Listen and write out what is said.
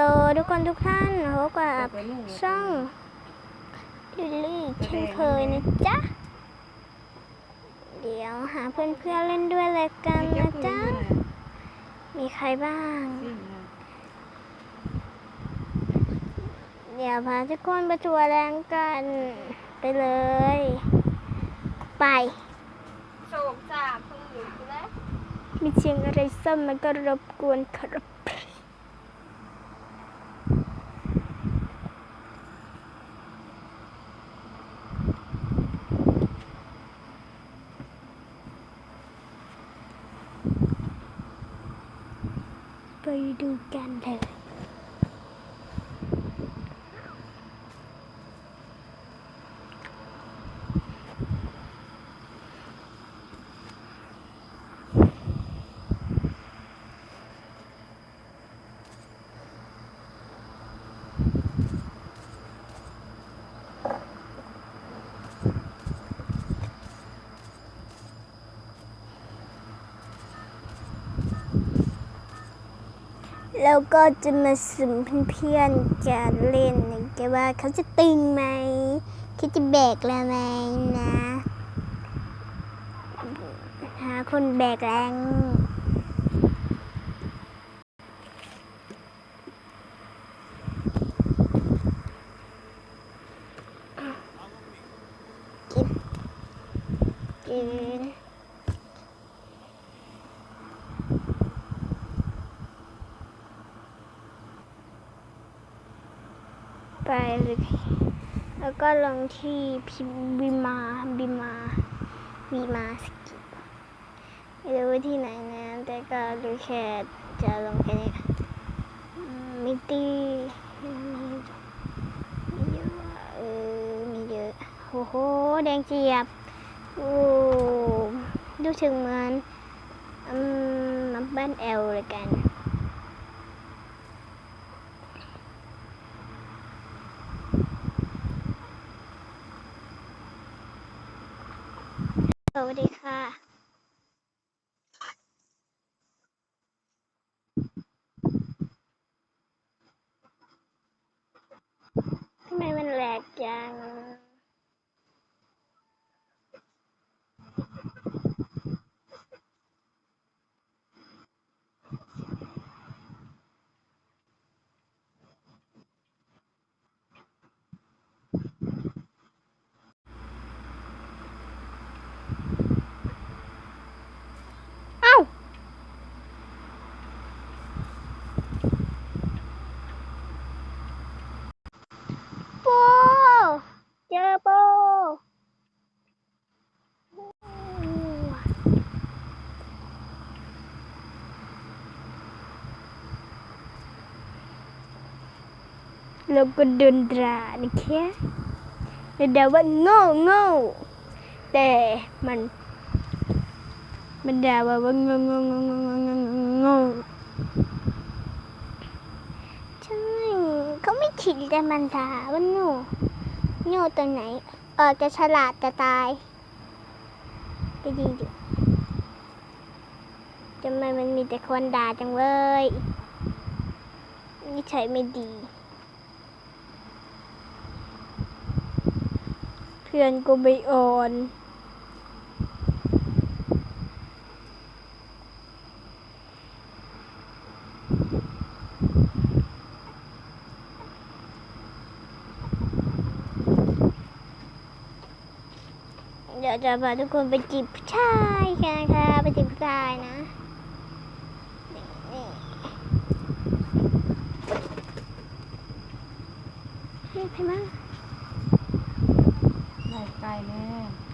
ลทุกคนทุกท่านพบกับช่องดิลลี่เช่นเคยนะจ๊ะ เดี๋ยวหาเพื่อนๆเล่นด้วยเลยกันนะจ๊ะ มีใครบ้าง เดี๋ยวพาทุกคนไปทัวร์แรงกันไปเลย ไปโฉมจ่าพื้นใช่ไหมมีเสียงอะไรซ้ำมันก็รบกวนครับ ไปดูกั แล้วก็จะมาสุมเพื่อนๆจะเล่นกันว่าเขาจะตึงไหมเขาจะแบกแล้วไหมนะ หาคนแบกแรงกินกิน ไปเลยแล้วก็ลงที่พิมพ์บิมาบิมาบิมาสกิปไม่รู้ที่ไหนนะแต่ก็รู้แค่จะลงแค่นี้มมิตีมีมีเยอะเออมีเยอะโอ้โหแดงเจียบโอ้ดูถึงเหมือนอืมบ้านแอลเลยกัน ส วัสดีค่ะทำไมมันแหลกจัง เอ้า โปเจอโป แล้วก็เดินดรานะคะเดาว่าโง่โง่แต่มันมันด่าว่าว่าโง่โง่โง่โง่โง่โง่โง่ใช่เขาไม่ขิดแต่มันด่าว่าโง่โง่ตัวไหน เออจะฉลาดจะตายก็ดีดิทำไมมันมีแต่คนด่าจังเลยนิสัยไม่ดี พื่อนกูไม่อ่อนเดี๋ยวจะพาทุกคนไปจีบผู้ชายกันนะคะไปจีบผู้ชายนะนี่นี่ไปมั้ง ไหนไก่แน่